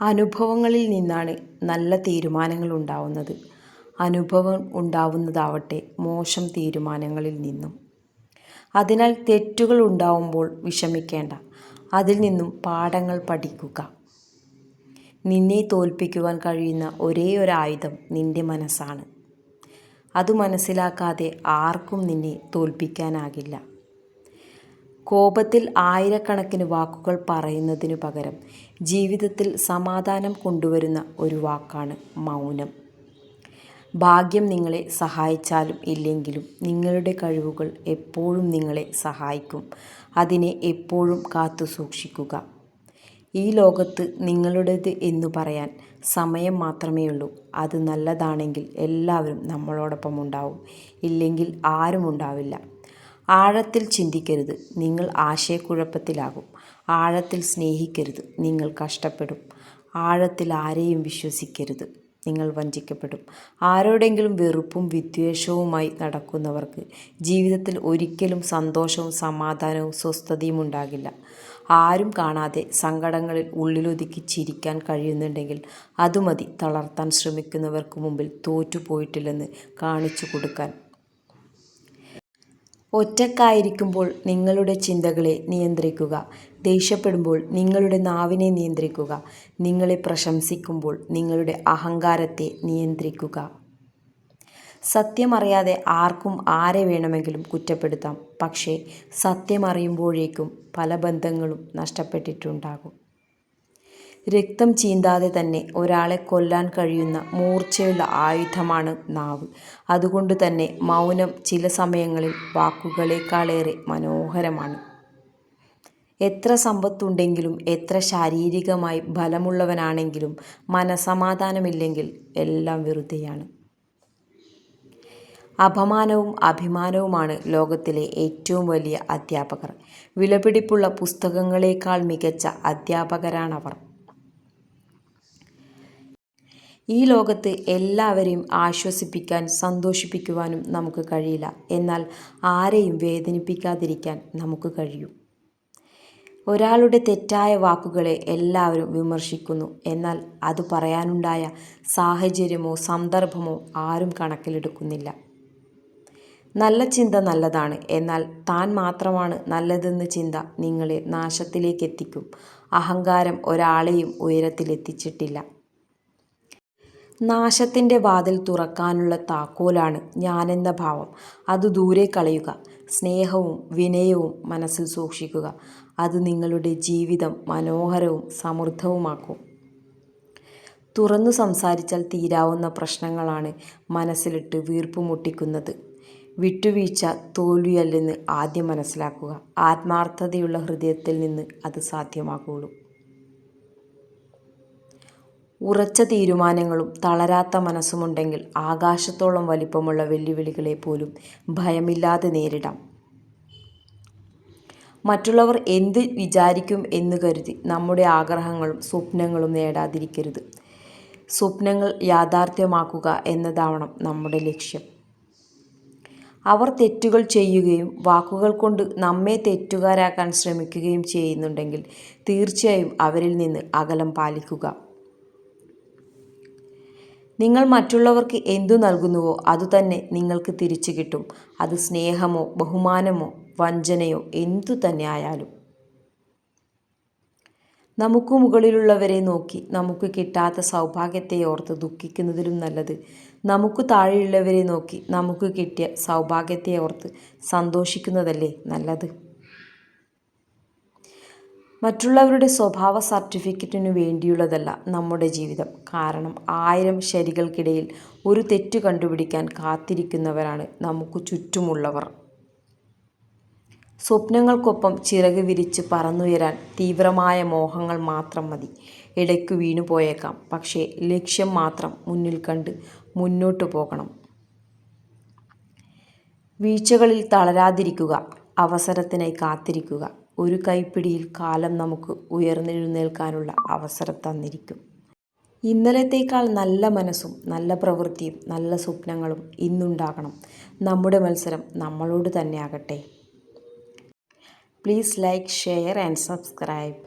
അനുഭവങ്ങളിൽ നിന്നാണ് നല്ല തീരുമാനങ്ങൾ ഉണ്ടാവുന്നത് അനുഭവം ഉണ്ടാവുന്നതാവട്ടെ മോശം തീരുമാനങ്ങളിൽ നിന്നും. അതിനാൽ തെറ്റുകൾ ഉണ്ടാവുമ്പോൾ വിഷമിക്കേണ്ട. അതിൽ നിന്നും പാഠങ്ങൾ പഠിക്കുക. നിന്നെ തോൽപ്പിക്കുവാൻ കഴിയുന്ന ഒരേ ഒരു ആയുധം നിന്റെ മനസ്സാണ്. അത് മനസ്സിലാക്കാതെ ആർക്കും നിന്നെ തോൽപ്പിക്കാനാകില്ല. കോപത്തിൽ ആയിരക്കണക്കിന് വാക്കുകൾ പറയുന്നതിനു പകരം ജീവിതത്തിൽ സമാധാനം കൊണ്ടുവരുന്ന ഒരു വാക്കാണ് മൗനം. ഭാഗ്യം നിങ്ങളെ സഹായിച്ചാലും ഇല്ലെങ്കിലും നിങ്ങളുടെ കഴിവുകൾ എപ്പോഴും നിങ്ങളെ സഹായിക്കും. അതിനെ എപ്പോഴും കാത്തു സൂക്ഷിക്കുക. ഈ ലോകത്ത് നിങ്ങളുടേത് എന്ന് പറയാൻ സമയം മാത്രമേ ഉള്ളൂ. അത് നല്ലതാണെങ്കിൽ എല്ലാവരും നമ്മളോടൊപ്പം ഉണ്ടാവും. ഇല്ലെങ്കിൽ ആരും ഉണ്ടാവില്ല. ആഴത്തിൽ ചിന്തിക്കരുത്. നിങ്ങൾ ആശയക്കുഴപ്പത്തിലാകും. ആഴത്തിൽ സ്നേഹിക്കരുത്. നിങ്ങൾ കഷ്ടപ്പെടും. ആഴത്തിൽ ആരെയും വിശ്വസിക്കരുത്. നിങ്ങൾ വഞ്ചിക്കപ്പെടും. ആരോടെങ്കിലും വെറുപ്പും വിദ്വേഷവുമായി നടക്കുന്നവർക്ക് ജീവിതത്തിൽ ഒരിക്കലും സന്തോഷവും സമാധാനവും സ്വസ്ഥതയും ഉണ്ടാകില്ല. ആരും കാണാതെ സങ്കടങ്ങളിൽ ഉള്ളിലൊതുക്കി ചിരിക്കാൻ കഴിയുന്നുണ്ടെങ്കിൽ അതുമതി തളർത്താൻ ശ്രമിക്കുന്നവർക്ക് മുമ്പിൽ തോറ്റുപോയിട്ടില്ലെന്ന് കാണിച്ചു കൊടുക്കാൻ ഒറ്റക്കായിരിക്കുമ്പോൾ നിങ്ങളുടെ ചിന്തകളെ നിയന്ത്രിക്കുക. ദേഷ്യപ്പെടുമ്പോൾ നിങ്ങളുടെ നാവിനെ നിയന്ത്രിക്കുക. നിങ്ങളെ പ്രശംസിക്കുമ്പോൾ നിങ്ങളുടെ അഹങ്കാരത്തെ നിയന്ത്രിക്കുക. സത്യമറിയാതെ ആർക്കും ആരെ വേണമെങ്കിലും കുറ്റപ്പെടുത്താം. പക്ഷേ സത്യമറിയുമ്പോഴേക്കും പല ബന്ധങ്ങളും നഷ്ടപ്പെട്ടിട്ടുണ്ടാകും. രക്തം ചീന്താതെ തന്നെ ഒരാളെ കൊല്ലാൻ കഴിയുന്ന മൂർച്ചയുള്ള ആയുധമാണ് നാവ്. അതുകൊണ്ട് തന്നെ മൗനം ചില സമയങ്ങളിൽ വാക്കുകളേക്കാളേറെ മനോഹരമാണ്. എത്ര സമ്പത്തുണ്ടെങ്കിലും എത്ര ശാരീരികമായി ബലമുള്ളവനാണെങ്കിലും മനസമാധാനമില്ലെങ്കിൽ എല്ലാം വെറുതെയാണ്. അപമാനവും അഭിമാനവുമാണ് ലോകത്തിലെ ഏറ്റവും വലിയ അധ്യാപകർ. വിലപിടിപ്പുള്ള പുസ്തകങ്ങളേക്കാൾ മികച്ച അധ്യാപകരാണവർ. ഈ ലോകത്ത് എല്ലാവരെയും ആശ്വസിപ്പിക്കാൻ സന്തോഷിപ്പിക്കുവാനും നമുക്ക് കഴിയില്ല. എന്നാൽ ആരെയും വേദനിപ്പിക്കാതിരിക്കാൻ നമുക്ക് കഴിയും. ഒരാളുടെ തെറ്റായ വാക്കുകളെ എല്ലാവരും വിമർശിക്കുന്നു. എന്നാൽ അത് പറയാനുണ്ടായ സാഹചര്യമോ സന്ദർഭമോ ആരും കണക്കിലെടുക്കുന്നില്ല. നല്ല ചിന്ത നല്ലതാണ്. എന്നാൽ താൻ മാത്രമാണ് നല്ലതെന്ന് ചിന്ത നിങ്ങളെ നാശത്തിലേക്ക് എത്തിക്കും അഹങ്കാരം ഒരാളെയും ഉയരത്തിലെത്തിച്ചിട്ടില്ല. നാശത്തിന്റെ വാതിൽ തുറക്കാനുള്ള താക്കോലാണ് ഞാനെന്ന ഭാവം. അത് ദൂരെ കളയുക സ്നേഹവും വിനയവും മനസ്സിൽ സൂക്ഷിക്കുക. അത് നിങ്ങളുടെ ജീവിതം മനോഹരവും സമൃദ്ധവുമാക്കും. തുറന്നു സംസാരിച്ചാൽ തീരാവുന്ന പ്രശ്നങ്ങളാണ് മനസ്സിലിട്ട് വീർപ്പ് മുട്ടിക്കുന്നത്. വിട്ടുവീഴ്ച തോൽവിയല്ലെന്ന് ആദ്യം മനസ്സിലാക്കുക. ആത്മാർത്ഥതയുള്ള ഹൃദയത്തിൽ നിന്ന് അത് സാധ്യമാകുള്ളൂ. ഉറച്ച തീരുമാനങ്ങളും തളരാത്ത മനസ്സുമുണ്ടെങ്കിൽ ആകാശത്തോളം വലിപ്പമുള്ള വെല്ലുവിളികളെ പോലും ഭയമില്ലാതെ നേരിടാം. മറ്റുള്ളവർ എന്ത് വിചാരിക്കും എന്ന് കരുതി നമ്മുടെ ആഗ്രഹങ്ങളും സ്വപ്നങ്ങളും നേടാതിരിക്കരുത്. സ്വപ്നങ്ങൾ യാഥാർത്ഥ്യമാക്കുക എന്നതാവണം നമ്മുടെ ലക്ഷ്യം. അവർ തെറ്റുകൾ ചെയ്യുകയും വാക്കുകൾ കൊണ്ട് നമ്മെ തെറ്റുകാരാക്കാൻ ശ്രമിക്കുകയും ചെയ്യുന്നുണ്ടെങ്കിൽ തീർച്ചയായും അവരിൽ നിന്ന് അകലം പാലിക്കുക. നിങ്ങൾ മറ്റുള്ളവർക്ക് എന്തു നൽകുന്നുവോ അതുതന്നെ നിങ്ങൾക്ക് തിരിച്ചു കിട്ടും. അത് സ്നേഹമോ ബഹുമാനമോ വഞ്ചനയോ എന്തു തന്നെ ആയാലും. നമുക്ക് മുകളിലുള്ളവരെ നോക്കി നമുക്ക് കിട്ടാത്ത സൗഭാഗ്യത്തെ ഓർത്ത് ദുഃഖിക്കുന്നതിലും നല്ലത്. നമുക്ക് താഴെയുള്ളവരെ നോക്കി നമുക്ക് കിട്ടിയ സൗഭാഗ്യത്തെ ഓർത്ത് സന്തോഷിക്കുന്നതല്ലേ നല്ലത്? മറ്റുള്ളവരുടെ സ്വഭാവ സർട്ടിഫിക്കറ്റിനു വേണ്ടിയുള്ളതല്ല നമ്മുടെ ജീവിതം. കാരണം ആയിരം ശരികൾക്കിടയിൽ ഒരു തെറ്റ് കണ്ടുപിടിക്കാൻ കാത്തിരിക്കുന്നവരാണ് നമുക്ക് ചുറ്റുമുള്ളവർ. സ്വപ്നങ്ങൾക്കൊപ്പം ചിറക് വിരിച്ച് പറന്നുയരാൻ തീവ്രമായ മോഹങ്ങൾ മാത്രം മതി. ഇടയ്ക്ക് വീണു പോയേക്കാം. പക്ഷേ ലക്ഷ്യം മാത്രം മുന്നിൽ കണ്ട് മുന്നോട്ടു പോകണം. വീഴ്ചകളിൽ തളരാതിരിക്കുക. അവസരത്തിനായി കാത്തിരിക്കുക. ഒരു കൈപ്പിടിയിൽ കാലം നമുക്ക് ഉയർന്നെഴുന്നേൽക്കാനുള്ള അവസരം തന്നിരിക്കും. ഇന്നലത്തേക്കാൾ നല്ല മനസ്സും നല്ല പ്രവൃത്തിയും നല്ല സ്വപ്നങ്ങളും ഇന്നുണ്ടാകണം. നമ്മുടെ മത്സരം നമ്മളോട് തന്നെ ആകട്ടെ. Please like share and subscribe.